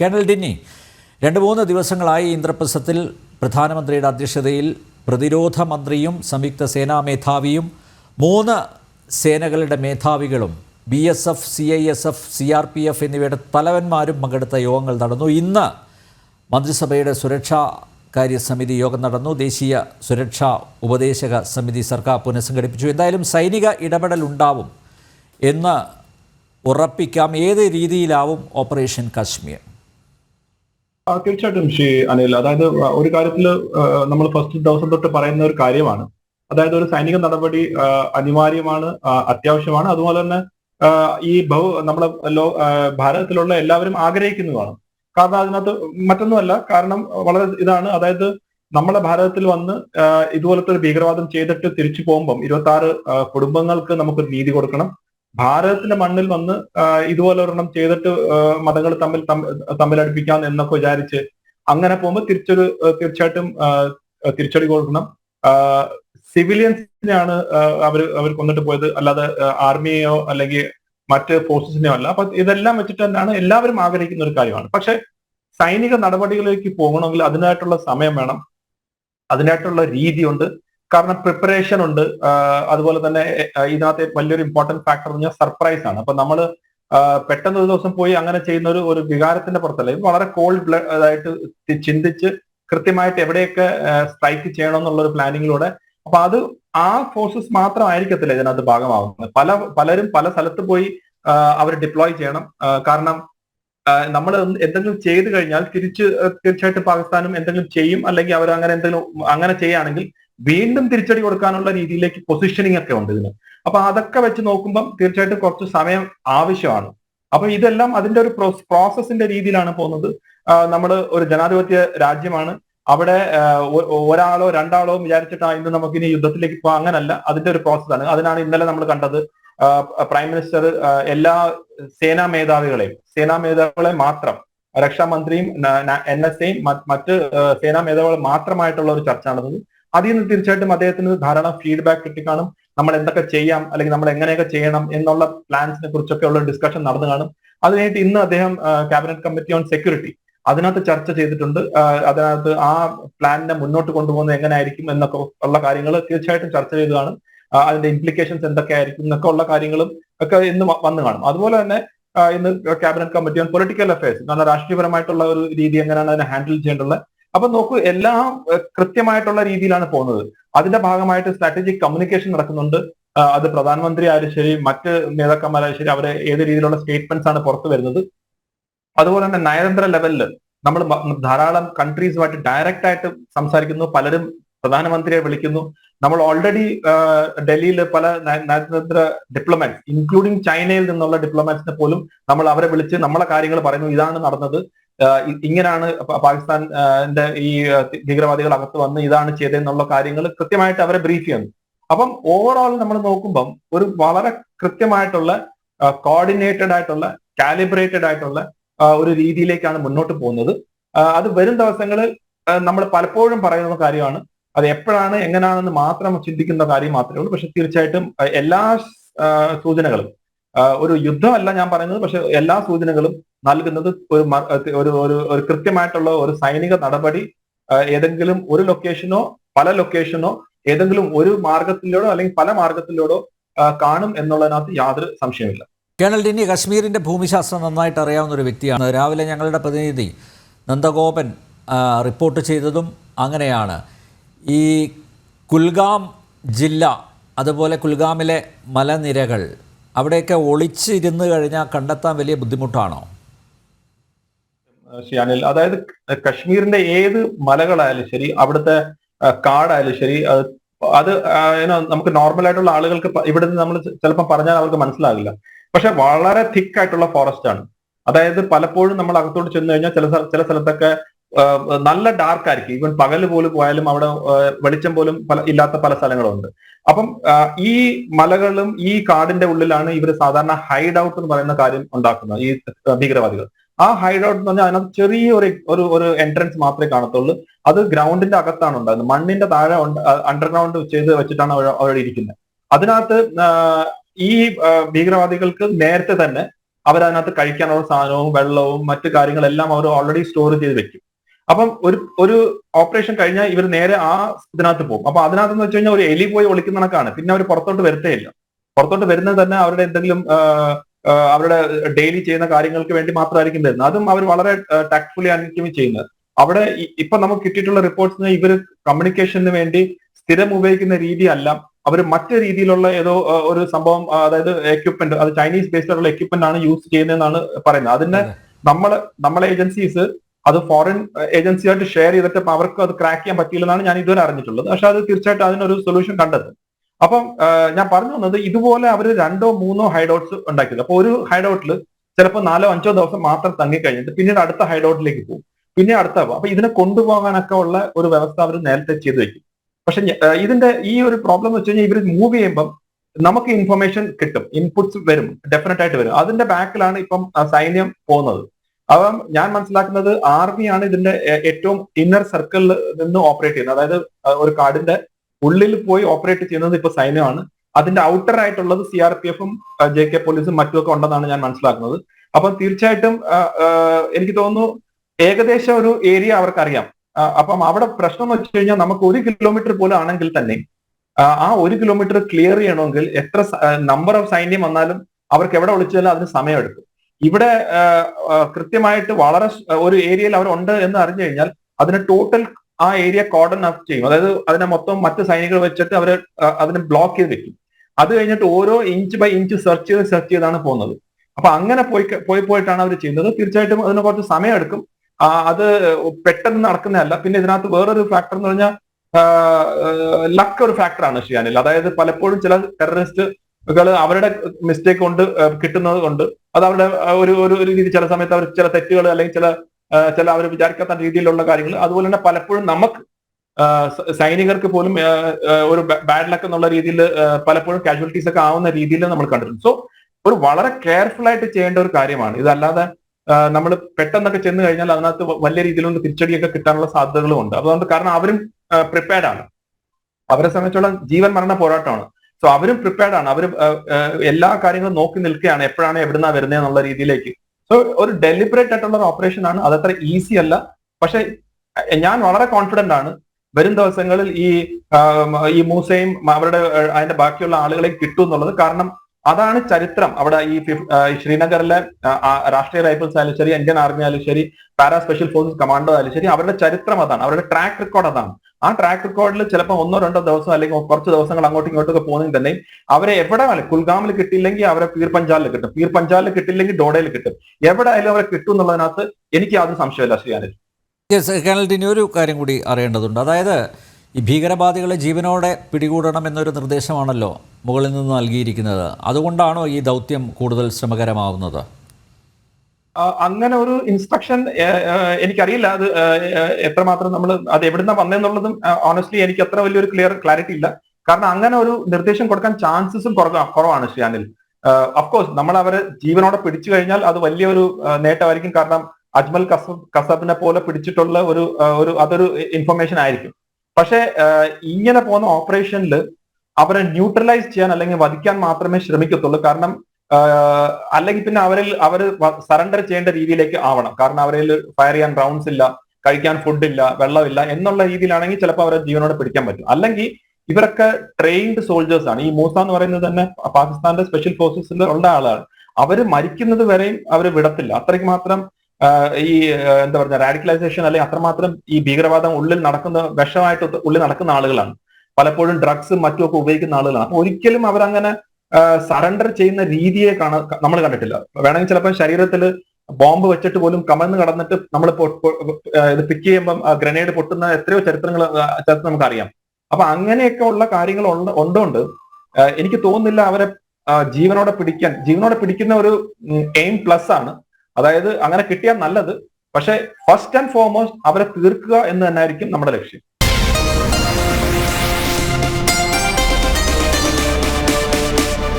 Colonel ഡിന്നി രണ്ട് മൂന്ന് ദിവസങ്ങളായി ഇന്ദ്രപ്രസ്ഥത്തിൽ പ്രധാനമന്ത്രിയുടെ അധ്യക്ഷതയിൽ പ്രതിരോധ മന്ത്രിയും സംയുക്ത സേനാ മേധാവിയും മൂന്ന് സേനകളുടെ മേധാവികളും B S F C I S F C R P F എന്നിവയുടെ തലവന്മാരും പങ്കെടുത്ത യോഗങ്ങൾ നടന്നു. ഇന്ന് മന്ത്രിസഭയുടെ സുരക്ഷാ കാര്യ സമിതി യോഗം നടന്നു. ദേശീയ സുരക്ഷാ ഉപദേശക സമിതി സർക്കാർ പുനഃസംഘടിപ്പിച്ചു. എന്തായാലും സൈനിക ഇടപെടൽ ഉണ്ടാവും എന്ന് ഉറപ്പിക്കാം. ഏത് രീതിയിലാവും ഓപ്പറേഷൻ കാശ്മീർ? തീർച്ചയായിട്ടും ശ്രീ അനിൽ. അതായത് ഒരു കാര്യത്തിൽ നമ്മൾ ഫസ്റ്റ് ദിവസം തൊട്ട് പറയുന്ന ഒരു കാര്യമാണ്. അതായത് ഒരു സൈനിക നടപടി അനിവാര്യമാണ് അത്യാവശ്യമാണ്. അതുപോലെ തന്നെ ഈ ബഹു നമ്മുടെ ലോ ഭാരതത്തിലുള്ള എല്ലാവരും ആഗ്രഹിക്കുന്നതാണ്. കാരണം അതിനകത്ത് മറ്റൊന്നുമല്ല കാരണം വളരെ ഇതാണ്. അതായത് നമ്മളെ ഭാരതത്തിൽ വന്ന് ഇതുപോലത്തെ ഒരു ഭീകരവാദം ചെയ്തിട്ട് തിരിച്ചു പോകുമ്പം ഇരുപത്തി ആറ് കുടുംബങ്ങൾക്ക് നമുക്കൊരു നീതി കൊടുക്കണം. ഭാരതത്തിന്റെ മണ്ണിൽ വന്ന് ഇതുപോലെ ഒരെണ്ണം ചെയ്തിട്ട് മതങ്ങൾ തമ്മിൽ തമ്മിൽ തമ്മിലടുപ്പിക്കാം എന്നൊക്കെ വിചാരിച്ച് അങ്ങനെ പോകുമ്പോൾ തിരിച്ചൊരു തീർച്ചയായിട്ടും തിരിച്ചടി കൊടുക്കണം. സിവിലിയൻസിനെയാണ് അവർ അവർ കൊന്നിട്ട് പോയത്. അല്ലാതെ ആർമിയെയോ അല്ലെങ്കിൽ മറ്റ് ഫോഴ്സസിനെയോ അല്ല. അപ്പൊ ഇതെല്ലാം വെച്ചിട്ട് തന്നെയാണ് എല്ലാവരും ആഗ്രഹിക്കുന്ന ഒരു കാര്യമാണ്. പക്ഷെ സൈനിക നടപടികളിലേക്ക് പോകണമെങ്കിൽ അതിനായിട്ടുള്ള സമയം വേണം. അതിനായിട്ടുള്ള രീതിയുണ്ട്. കാരണം പ്രിപ്പറേഷൻ ഉണ്ട്. അതുപോലെ തന്നെ ഇതിനകത്ത് വലിയൊരു ഇമ്പോർട്ടന്റ് ഫാക്ടർ എന്ന് പറഞ്ഞാൽ സർപ്രൈസ് ആണ്. അപ്പൊ നമ്മൾ പെട്ടെന്ന് ഒരു ദിവസം പോയി അങ്ങനെ ചെയ്യുന്ന ഒരു ഒരു വികാരത്തിന്റെ പുറത്തല്ല. വളരെ കോൾഡ് ബ്ലഡ് അതായിട്ട് ചിന്തിച്ച് കൃത്യമായിട്ട് എവിടെയൊക്കെ സ്ട്രൈക്ക് ചെയ്യണം എന്നുള്ള ഒരു പ്ലാനിങ്ങിലൂടെ അപ്പൊ അത് ആ ഫോഴ്സസ് മാത്രമായിരിക്കത്തില്ല ഇതിനകത്ത് ഭാഗമാകുന്നത് പല പലരും പല സ്ഥലത്ത് പോയി അവർ ഡിപ്ലോയ് ചെയ്യണം. കാരണം നമ്മൾ എന്തെങ്കിലും ചെയ്തു കഴിഞ്ഞാൽ തിരിച്ച് തീർച്ചയായിട്ടും പാകിസ്ഥാനും എന്തെങ്കിലും ചെയ്യും അല്ലെങ്കിൽ അവർ അങ്ങനെ എന്തെങ്കിലും അങ്ങനെ ചെയ്യുകയാണെങ്കിൽ വീണ്ടും തിരിച്ചടി കൊടുക്കാനുള്ള രീതിയിലേക്ക് പൊസിഷനിങ് ഒക്കെ ഉണ്ട് ഇതിന്. അപ്പൊ അതൊക്കെ വെച്ച് നോക്കുമ്പം തീർച്ചയായിട്ടും കുറച്ച് സമയം ആവശ്യമാണ്. അപ്പൊ ഇതെല്ലാം അതിന്റെ ഒരു പ്രോസസ്സിന്റെ രീതിയിലാണ് പോകുന്നത്. നമ്മൾ ഒരു ജനാധിപത്യ രാജ്യമാണ്. അവിടെ ഒരാളോ രണ്ടാളോ വിചാരിച്ചിട്ട് ഇന്ന് നമുക്ക് ഇനി യുദ്ധത്തിലേക്ക് പോകാം അങ്ങനല്ല. അതിന്റെ ഒരു പ്രോസസ്സാണ് അതിനാണ് ഇന്നലെ നമ്മൾ കണ്ടത് പ്രൈം മിനിസ്റ്റർ എല്ലാ സേനാ മേധാവികളെയും സേനാ മേധാവികളെ മാത്രം രക്ഷാമന്ത്രിയും എൻ എസ് എയും മറ്റ് സേനാ മേധാവികൾ മാത്രമായിട്ടുള്ള ഒരു ചർച്ച നടന്നത് അതിൽ നിന്ന് തീർച്ചയായിട്ടും അദ്ദേഹത്തിന് ധാരാളം ഫീഡ്ബാക്ക് കിട്ടിക്കാണും. നമ്മൾ എന്തൊക്കെ ചെയ്യാം അല്ലെങ്കിൽ നമ്മൾ എങ്ങനെയൊക്കെ ചെയ്യണം എന്നുള്ള പ്ലാൻസിനെ കുറിച്ചൊക്കെ ഉള്ള ഡിസ്കഷൻ നടന്നു കാണും. അതിനായിട്ട് ഇന്ന് അദ്ദേഹം ക്യാബിനറ്റ് കമ്മിറ്റി ഓൺ സെക്യൂരിറ്റി അതിനകത്ത് ചർച്ച ചെയ്തിട്ടുണ്ട്. അതിനകത്ത് ആ പ്ലാനിനെ മുന്നോട്ട് കൊണ്ടുപോകുന്നത് എങ്ങനെയായിരിക്കും എന്നൊക്കെ ഉള്ള കാര്യങ്ങൾ തീർച്ചയായിട്ടും ചർച്ച ചെയ്ത് കാണും. അതിന്റെ ഇംപ്ലിക്കേഷൻസ് എന്തൊക്കെ ആയിരിക്കും എന്നൊക്കെ ഉള്ള കാര്യങ്ങളും ഒക്കെ ഇന്ന് വന്നു കാണും. അതുപോലെ തന്നെ ഇന്ന് cabinet committee on political affairs കാരണം രാഷ്ട്രീയപരമായിട്ടുള്ള ഒരു രീതി എങ്ങനെയാണ് അതിനെ ഹാൻഡിൽ ചെയ്യേണ്ടത്? അപ്പൊ നോക്കൂ എല്ലാം കൃത്യമായിട്ടുള്ള രീതിയിലാണ് പോകുന്നത്. അതിന്റെ ഭാഗമായിട്ട് സ്ട്രാറ്റജിക് കമ്മ്യൂണിക്കേഷൻ നടക്കുന്നുണ്ട്. അത് പ്രധാനമന്ത്രി ആയാലും ശരി മറ്റ് നേതാക്കന്മാരായാലും ശരി അവരെ ഏത് രീതിയിലുള്ള സ്റ്റേറ്റ്മെന്റ്സ് ആണ് പുറത്തു വരുന്നത്. അതുപോലെ തന്നെ നയതന്ത്ര ലെവലിൽ നമ്മൾ ധാരാളം കൺട്രീസുമായിട്ട് ഡയറക്റ്റ് ആയിട്ട് സംസാരിക്കുന്നു. പലരും പ്രധാനമന്ത്രിയെ വിളിക്കുന്നു. നമ്മൾ ഓൾറെഡി ഡൽഹിയിൽ പല നയതന്ത്ര ഡിപ്ലോമാറ്റ്സ് ഇൻക്ലൂഡിങ് ചൈനയിൽ നിന്നുള്ള ഡിപ്ലോമാറ്റ്സിനെ പോലും നമ്മൾ അവരെ വിളിച്ച് നമ്മളെ കാര്യങ്ങൾ പറയുന്നു. ഇതാണ് നടന്നത്. ഇങ്ങനെയാണ് പ- ഈ ഭീകരവാദികൾ അകത്ത് വന്ന് ഇതാണ് ചെയ്തതെന്നുള്ള കാര്യങ്ങൾ കൃത്യമായിട്ട് അവരെ ബ്രീഫ് ചെയ്യുന്നു. അപ്പം ഓവറോൾ നമ്മൾ നോക്കുമ്പം ഒരു വളരെ കൃത്യമായിട്ടുള്ള കോർഡിനേറ്റഡ് ആയിട്ടുള്ള കാലിബ്രേറ്റഡ് ആയിട്ടുള്ള ഒരു രീതിയിലേക്കാണ് മുന്നോട്ട് പോകുന്നത്. അത് വരും ദിവസങ്ങളിൽ നമ്മൾ പലപ്പോഴും പറയുന്ന കാര്യമാണ് അത് എപ്പോഴാണ് എങ്ങനെയാണെന്ന് മാത്രം ചിന്തിക്കുന്ന കാര്യം മാത്രമേ ഉള്ളൂ. പക്ഷെ തീർച്ചയായിട്ടും എല്ലാ സൂചനകളും ഒരു യുദ്ധമല്ല ഞാൻ പറയുന്നത്. പക്ഷെ എല്ലാ സൂചനകളും നൽകുന്നത് ഒരു ഒരു ഒരു കൃത്യമായിട്ടുള്ള ഒരു സൈനിക നടപടി ഏതെങ്കിലും ഒരു ലൊക്കേഷനോ പല ലൊക്കേഷനോ ഏതെങ്കിലും ഒരു മാർഗത്തിലൂടെ അല്ലെങ്കിൽ പല മാർഗത്തിലൂടെ കാണും എന്നുള്ളതിനകത്ത് യാതൊരു സംശയമില്ല കേണൽ ഡിനി കശ്മീരിന്റെ ഭൂമിശാസ്ത്രം നന്നായിട്ട് അറിയാവുന്ന ഒരു വ്യക്തിയാണ്. രാവിലെ ഞങ്ങളുടെ പ്രതിനിധി നന്ദഗോപൻ റിപ്പോർട്ട് ചെയ്തതും അങ്ങനെയാണ്. ഈ കുൽഗാം ജില്ല അതുപോലെ കുൽഗാമിലെ മലനിരകൾ അവിടെയൊക്കെ ഒളിച്ചിരുന്ന് കഴിഞ്ഞാൽ കണ്ടെത്താൻ വലിയ ബുദ്ധിമുട്ടാണോ? അനിൽ അതായത് കശ്മീരിന്റെ ഏത് മലകളായാലും ശരി അവിടുത്തെ കാടായാലും ശരി അത് അത് നമുക്ക് നോർമൽ ആയിട്ടുള്ള ആളുകൾക്ക് ഇവിടുന്ന് നമ്മൾ ചിലപ്പോൾ പറഞ്ഞാൽ അവർക്ക് മനസ്സിലാകില്ല. പക്ഷെ വളരെ തിക്ക് ആയിട്ടുള്ള ഫോറസ്റ്റ് ആണ്. അതായത് പലപ്പോഴും നമ്മൾ അകത്തോട്ട് ചെന്ന് കഴിഞ്ഞാൽ ചില ചില സ്ഥലത്തൊക്കെ നല്ല ഡാർക്ക് ആയിരിക്കും. ഈവൻ പകൽ പോലും പോയാലും അവിടെ വെളിച്ചം പോലും പല ഇല്ലാത്ത പല സ്ഥലങ്ങളുണ്ട്. അപ്പം ഈ മലകളും ഈ കാടിന്റെ ഉള്ളിലാണ് ഇവർ സാധാരണ ഹൈഡ് ഔട്ട് എന്ന് പറയുന്ന കാര്യം ഉണ്ടാക്കുന്നത് ഈ ഭീകരവാദികൾ. ആ ഹൈഡ് എന്ന് പറഞ്ഞാൽ അതിനകത്ത് ചെറിയ ഒരു ഒരു എൻട്രൻസ് മാത്രമേ കാണത്തുള്ളൂ. അത് ഗ്രൗണ്ടിന്റെ അകത്താണ് ഉണ്ടാകുന്നത് മണ്ണിന്റെ താഴെ അണ്ടർഗ്രൗണ്ട് ചെയ്ത് വെച്ചിട്ടാണ് അവിടെ ഇരിക്കുന്നത്. അതിനകത്ത് ഈ ഭീകരവാദികൾക്ക് നേരത്തെ തന്നെ അവരതിനകത്ത് കഴിക്കാനുള്ള സാധനവും വെള്ളവും മറ്റു കാര്യങ്ങളെല്ലാം അവർ ഓൾറെഡി സ്റ്റോർ ചെയ്ത് വെക്കും. അപ്പം ഒരു ഒരു ഓപ്പറേഷൻ കഴിഞ്ഞാൽ ഇവർ നേരെ ആ ഇതിനകത്ത് പോകും. അപ്പൊ അതിനകത്ത് എന്ന് വെച്ച് കഴിഞ്ഞാൽ ഒരു എലി പോയി ഒളിക്കുന്ന കണക്കാണ്. പിന്നെ അവർ പുറത്തോട്ട് വരത്തേ ഇല്ല പുറത്തോട്ട് വരുന്നത് തന്നെ അവരുടെ എന്തെങ്കിലും അവരുടെ ഡെയിലി ചെയ്യുന്ന കാര്യങ്ങൾക്ക് വേണ്ടി മാത്രമായിരിക്കും വരുന്നത് അതും അവർ വളരെ ടാക്ട്ഫുള്ളി ആയിരിക്കും ചെയ്യുന്നത്. അവിടെ ഇപ്പൊ നമുക്ക് കിട്ടിയിട്ടുള്ള റിപ്പോർട്ട്സിന് ഇവർ കമ്മ്യൂണിക്കേഷന് വേണ്ടി സ്ഥിരം ഉപയോഗിക്കുന്ന രീതിയല്ല. അവർ മറ്റു രീതിയിലുള്ള ഏതോ ഒരു സംഭവം അതായത് എക്യുപ്മെന്റ് അത് ചൈനീസ് ബേസ്ഡ് ആയിട്ടുള്ള എക്യുപ്മെന്റ് ആണ് യൂസ് ചെയ്യുന്നതെന്നാണ് പറയുന്നത്. അതിന്റെ നമ്മൾ നമ്മൾ നമ്മളെ ഏജൻസീസ് അത് ഫോറിൻ ഏജൻസിയായിട്ട് ഷെയർ ചെയ്തിട്ട് അവർക്ക് അത് ക്രാക്ക് ചെയ്യാൻ പറ്റിയില്ലെന്നാണ് ഞാൻ ഇതുവരെ അറിഞ്ഞിട്ടുള്ളത്. പക്ഷെ അത് തീർച്ചയായിട്ടും അതിനൊരു സൊല്യൂഷൻ കണ്ടെത്തും. അപ്പം ഞാൻ പറഞ്ഞു വന്നത് ഇതുപോലെ അവർ രണ്ടോ മൂന്നോ ഹൈഡൌട്ട്സ് ഉണ്ടാക്കിയത്. അപ്പോൾ ഒരു ഹൈഡൌട്ടിൽ ചിലപ്പോൾ നാലോ അഞ്ചോ ദിവസം മാത്രം തങ്ങി കഴിഞ്ഞിട്ട് പിന്നീട് അടുത്ത ഹൈഡൌട്ടിലേക്ക് പോകും. പിന്നെ അടുത്ത അപ്പൊ ഇതിനെ കൊണ്ടുപോകാനൊക്കെ ഉള്ള ഒരു വ്യവസ്ഥ അവർ നേരത്തെ ചെയ്തു വെക്കും. പക്ഷെ ഇതിന്റെ ഈ ഒരു പ്രോബ്ലം എന്ന് വെച്ച് കഴിഞ്ഞാൽ ഇവർ മൂവ് ചെയ്യുമ്പം നമുക്ക് ഇൻഫർമേഷൻ കിട്ടും. ഇൻപുട്സ് വരും. ഡെഫിനറ്റ് ആയിട്ട് വരും. അതിന്റെ ബാക്കിലാണ് ഇപ്പം സൈന്യം പോകുന്നത്. അപ്പം ഞാൻ മനസ്സിലാക്കുന്നത് ആർമിയാണ് ഇതിന്റെ ഏറ്റവും ഇന്നർ സർക്കിളിൽ നിന്ന് ഓപ്പറേറ്റ് ചെയ്യുന്നത്. അതായത് ഒരു കാടിന്റെ ഉള്ളിൽ പോയി ഓപ്പറേറ്റ് ചെയ്യുന്നത് ഇപ്പൊ സൈന്യമാണ് അതിന്റെ ഔട്ടർ ആയിട്ടുള്ളത് സി ആർ പി എഫും ജെ കെ പോലീസും മറ്റുമൊക്കെ ഉണ്ടെന്നാണ് ഞാൻ മനസ്സിലാക്കുന്നത്. അപ്പം തീർച്ചയായിട്ടും എനിക്ക് തോന്നുന്നു ഏകദേശം ഒരു ഏരിയ അവർക്കറിയാം. അപ്പം അവിടെ പ്രശ്നം വെച്ച് കഴിഞ്ഞാൽ നമുക്ക് ഒരു കിലോമീറ്റർ പോലും ആണെങ്കിൽ തന്നെ ആ, ഒരു കിലോമീറ്റർ ക്ലിയർ ചെയ്യണമെങ്കിൽ എത്ര നമ്പർ ഓഫ് സൈന്യം വന്നാലും അവർക്ക് എവിടെ വിളിച്ചാലും അതിന് സമയമെടുക്കും. ഇവിടെ കൃത്യമായിട്ട് വളരെ ഒരു ഏരിയയിൽ അവർ ഉണ്ട് എന്ന് അറിഞ്ഞു കഴിഞ്ഞാൽ അതിന് ടോട്ടൽ ആ ഏരിയ കോഡൺ അപ്പ് ചെയ്യും. അതായത് അതിനെ മൊത്തം മറ്റ് സൈനികൾ വെച്ചിട്ട് അവർ അതിനെ ബ്ലോക്ക് ചെയ്ത് വെക്കും. അത് കഴിഞ്ഞിട്ട് ഓരോ ഇഞ്ച് ബൈ ഇഞ്ച് സെർച്ച് ചെയ്ത് സെർച്ച് ചെയ്താണ് പോകുന്നത്. അപ്പൊ അങ്ങനെ പോയി പോയി പോയിട്ടാണ് അവർ ചെയ്യുന്നത്. തീർച്ചയായിട്ടും അതിന് കുറച്ച് സമയം എടുക്കും അത് പെട്ടെന്ന് നടക്കുന്നതല്ല. പിന്നെ ഇതിനകത്ത് വേറൊരു ഫാക്ടർ എന്ന് പറഞ്ഞാൽ ലക്ക് ഒരു ഫാക്ടറാണ് ഷിയാനിൽ അതായത് പലപ്പോഴും ചില ടെററിസ്റ്റുകൾ അവരുടെ മിസ്റ്റേക്ക് കൊണ്ട് കിട്ടുന്നത് കൊണ്ട് അത് അവരുടെ ഒരു ഒരു രീതി ചില സമയത്ത് അവർ ചില തെറ്റുകൾ അല്ലെങ്കിൽ ചില ചില അവർ വിചാരിക്കാത്ത രീതിയിലുള്ള കാര്യങ്ങൾ. അതുപോലെ തന്നെ പലപ്പോഴും നമുക്ക് സൈനികർക്ക് പോലും ഒരു ബാഡ് ലക്ക് എന്നുള്ള രീതിയിൽ പലപ്പോഴും കാഷ്വാലിറ്റീസ് ഒക്കെ ആവുന്ന രീതിയിൽ നമ്മൾ കണ്ടിട്ടുണ്ട്. സോ ഒരു വളരെ കെയർഫുൾ ആയിട്ട് ചെയ്യേണ്ട ഒരു കാര്യമാണ്. ഇതല്ലാതെ നമ്മൾ പെട്ടെന്നൊക്കെ ചെന്ന് കഴിഞ്ഞാൽ അതിനകത്ത് വലിയ രീതിയിലുള്ള തിരിച്ചടിയൊക്കെ കിട്ടാനുള്ള സാധ്യതകളും ഉണ്ട്. അതുകൊണ്ട് കാരണം അവരും പ്രിപ്പയർഡ് ആണ്. അവരെ സംബന്ധിച്ചോളം ജീവൻ മരണ പോരാട്ടമാണ്. സോ അവരും പ്രിപ്പയർഡ് ആണ്. അവർ എല്ലാ കാര്യങ്ങളും നോക്കി നിൽക്കുകയാണ്. എപ്പോഴാണ് എവിടുന്നാ വരുന്നത് എന്നുള്ള രീതിയിലേക്ക്. സോ ഒരു ഡെലിബറേറ്റ് ആയിട്ടുള്ള ഒരു ഓപ്പറേഷൻ ആണ്. അതത്ര ഈസി അല്ല. പക്ഷെ ഞാൻ വളരെ കോൺഫിഡന്റ് ആണ്. വരും ദിവസങ്ങളിൽ ഈ ഈ മൂസയും അവരുടെ അതിന്റെ ബാക്കിയുള്ള ആളുകളെയും കിട്ടും എന്നുള്ളത്. കാരണം അതാണ് ചരിത്രം. അവിടെ ഈ ശ്രീനഗറിലെ രാഷ്ട്രീയ റൈഫിൾസ് ആയാലും ശരി ഇന്ത്യൻ ആർമി ആയാലും ശരി പാരാ സ്പെഷ്യൽ ഫോഴ്സസ് കമാൻഡോ ആയാലും ശരി അവരുടെ ചരിത്രം അതാണ്. അവരുടെ ട്രാക്ക് റെക്കോർഡ് അതാണ്. ആ ട്രാക്ക് റെക്കോർഡിൽ ചിലപ്പോൾ ഒന്നോ രണ്ടോ ദിവസം അല്ലെങ്കിൽ കുറച്ച് ദിവസങ്ങൾ അങ്ങോട്ടും ഇങ്ങോട്ടും ഒക്കെ പോകുന്നെങ്കിൽ തന്നെ അവരെ എവിടെ വേണം കുൽഗാമിൽ കിട്ടിയില്ലെങ്കിൽ അവരെ പീർ പഞ്ചാലിൽ കിട്ടും. പീർ പഞ്ചാലിൽ കിട്ടില്ലെങ്കിൽ ഡോഡയിൽ കിട്ടും. എവിടെ ആയാലും അവരെ കിട്ടും എന്നുള്ളതിനകത്ത് എനിക്ക് യാതൊരു സംശയമില്ല ശ്രീ കേണൽ ഒരു കാര്യം കൂടി അറിയേണ്ടതുണ്ട്. അതായത് ഈ ഭീകരവാദികളെ ജീവനോടെ പിടികൂടണമെന്നൊരു നിർദ്ദേശമാണല്ലോ മുകളിൽ നിന്ന് നൽകിയിരിക്കുന്നത്. അതുകൊണ്ടാണോ ഈ ദൗത്യം കൂടുതൽ ശ്രമകരമാവുന്നത്? അങ്ങനെ ഒരു ഇൻസ്ട്രക്ഷൻ എനിക്കറിയില്ല അത് എത്രമാത്രം നമ്മൾ അത് എവിടുന്ന വന്നെന്നുള്ളതും ഓണസ്റ്റ്ലി എനിക്ക് അത്ര വലിയൊരു ക്ലിയർ ക്ലാരിറ്റി ഇല്ല. കാരണം അങ്ങനെ ഒരു നിർദ്ദേശം കൊടുക്കാൻ ചാൻസസും കുറവാണ് അനിൽ അഫ്കോഴ്സ് നമ്മൾ അവരെ ജീവനോടെ പിടിച്ചു കഴിഞ്ഞാൽ അത് വലിയൊരു നേട്ടമായിരിക്കും. കാരണം അജ്മൽ കസബ് കസബിനെ പോലെ പിടിച്ചിട്ടുള്ള ഒരു ഒരു അതൊരു ഇൻഫർമേഷൻ ആയിരിക്കും. പക്ഷേ ഇങ്ങനെ പോകുന്ന ഓപ്പറേഷനിൽ അവരെ ന്യൂട്രലൈസ് ചെയ്യാൻ അല്ലെങ്കിൽ വധിക്കാൻ മാത്രമേ ശ്രമിക്കത്തുള്ളൂ. കാരണം അല്ലെങ്കിൽ പിന്നെ അവരിൽ അവർ സറണ്ടർ ചെയ്യേണ്ട രീതിയിലേക്ക് ആവണം. കാരണം അവരിൽ ഫയർ ചെയ്യാൻ റൗണ്ട്സ് ഇല്ല കഴിക്കാൻ ഫുഡ് ഇല്ല വെള്ളമില്ല എന്നുള്ള രീതിയിലാണെങ്കിൽ ചിലപ്പോൾ അവരെ ജീവനോടെ പിടിക്കാൻ പറ്റും. അല്ലെങ്കിൽ ഇവരൊക്കെ ട്രെയിൻഡ് സോൾജേഴ്സ് ആണ്. ഈ മൂസ എന്ന് പറയുന്നത് തന്നെ പാകിസ്ഥാന്റെ സ്പെഷ്യൽ ഫോഴ്സസിൽ ഉള്ള ആളാണ്. അവർ മരിക്കുന്നത് വരെയും അവർ വിടത്തില്ല. അത്രയ്ക്ക് മാത്രം ഈ എന്താ പറയുക റാഡിക്കലൈസേഷൻ അല്ലെങ്കിൽ അത്രമാത്രം ഈ ഭീകരവാദം ഉള്ളിൽ നടക്കുന്ന വിഷമായിട്ട് ഉള്ളിൽ നടക്കുന്ന ആളുകളാണ്. പലപ്പോഴും ഡ്രഗ്സും മറ്റുമൊക്കെ ഉപയോഗിക്കുന്ന ആളുകളാണ്. ഒരിക്കലും അവരങ്ങനെ സറണ്ടർ ചെയ്യുന്ന രീതിയെ കാണാൻ നമ്മൾ കണ്ടിട്ടില്ല. വേണമെങ്കിൽ ചിലപ്പോൾ ശരീരത്തിൽ ബോംബ് വെച്ചിട്ട് പോലും കമന്ന് കടന്നിട്ട് നമ്മൾ ഇത് പിക്ക് ചെയ്യുമ്പം ഗ്രനേഡ് പൊട്ടുന്ന എത്രയോ ചരിത്രങ്ങൾ ചരിത്രം നമുക്കറിയാം. അപ്പൊ അങ്ങനെയൊക്കെ ഉള്ള കാര്യങ്ങൾ ഉണ്ട് ഉണ്ടോണ്ട് എനിക്ക് തോന്നുന്നില്ല അവരെ ജീവനോടെ പിടിക്കാൻ ജീവനോടെ പിടിക്കുന്ന ഒരു എയിം പ്ലസ് ആണ്. അതായത് അങ്ങനെ കിട്ടിയാൽ നല്ലത്. പക്ഷെ ഫസ്റ്റ് ആൻഡ് ഫോർമോസ്റ്റ് അവരെ തീർക്കുക എന്ന് തന്നെയായിരിക്കും നമ്മുടെ ലക്ഷ്യം.